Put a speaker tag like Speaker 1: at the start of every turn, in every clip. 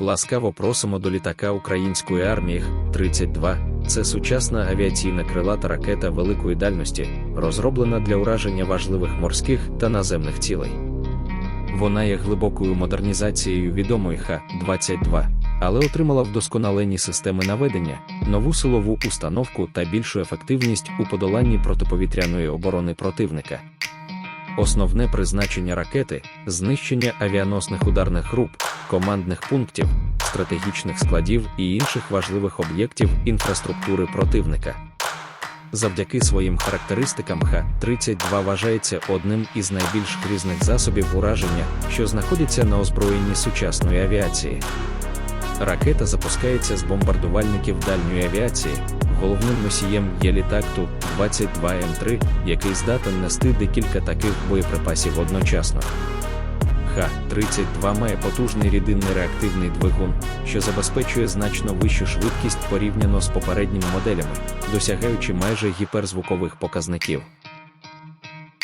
Speaker 1: Ласкаво просимо до літака української армії Х-32. Це сучасна авіаційна крилата ракета великої дальності, розроблена для ураження важливих морських та наземних цілей. Вона є глибокою модернізацією відомої Х-22, але отримала вдосконалені системи наведення, нову силову установку та більшу ефективність у подоланні протиповітряної оборони противника. Основне призначення ракети знищення авіаносних ударних груп, командних пунктів, стратегічних складів і інших важливих об'єктів інфраструктури противника. Завдяки своїм характеристикам Х-32 вважається одним із найбільш грізних засобів ураження, що знаходяться на озброєнні сучасної авіації. Ракета запускається з бомбардувальників дальньої авіації. Головним носієм є літак Ту-22М3, який здатен нести декілька таких боєприпасів одночасно. Х-32 має потужний рідинний реактивний двигун, що забезпечує значно вищу швидкість порівняно з попередніми моделями, досягаючи майже гіперзвукових показників.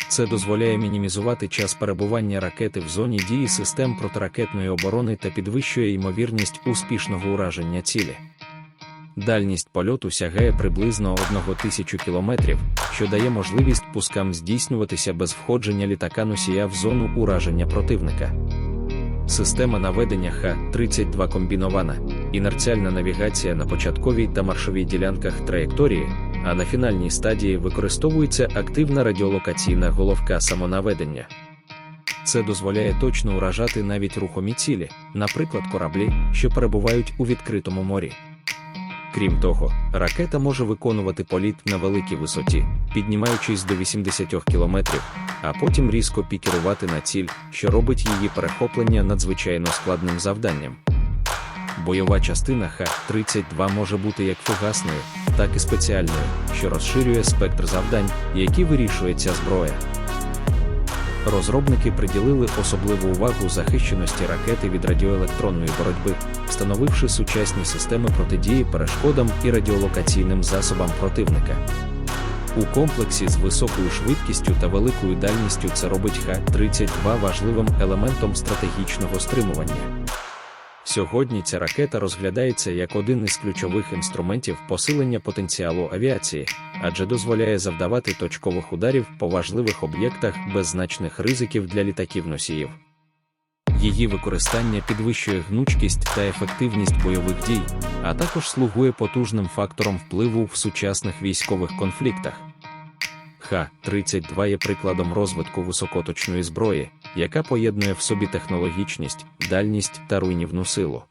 Speaker 1: Це дозволяє мінімізувати час перебування ракети в зоні дії систем протиракетної оборони та підвищує ймовірність успішного ураження цілі. Дальність польоту сягає приблизно 1000 кілометрів, що дає можливість пускам здійснюватися без входження літака носія в зону ураження противника. Система наведення Х-32 комбінована, інерціальна навігація на початковій та маршовій ділянках траєкторії, а на фінальній стадії використовується активна радіолокаційна головка самонаведення. Це дозволяє точно уражати навіть рухомі цілі, наприклад, кораблі, що перебувають у відкритому морі. Крім того, ракета може виконувати політ на великій висоті, піднімаючись до 80 км, а потім різко пікерувати на ціль, що робить її перехоплення надзвичайно складним завданням. Бойова частина Х-32 може бути як фугасною, так і спеціальною, що розширює спектр завдань, які вирішує ця зброя. Розробники приділили особливу увагу захищеності ракети від радіоелектронної боротьби, встановивши сучасні системи протидії перешкодам і радіолокаційним засобам противника. У комплексі з високою швидкістю та великою дальністю це робить Х-32 важливим елементом стратегічного стримування. Сьогодні ця ракета розглядається як один із ключових інструментів посилення потенціалу авіації, адже дозволяє завдавати точкових ударів по важливих об'єктах без значних ризиків для літаків-носіїв. Її використання підвищує гнучкість та ефективність бойових дій, а також слугує потужним фактором впливу в сучасних військових конфліктах. Х-32 є прикладом розвитку високоточної зброї, яка поєднує в собі технологічність, дальність та руйнівну силу.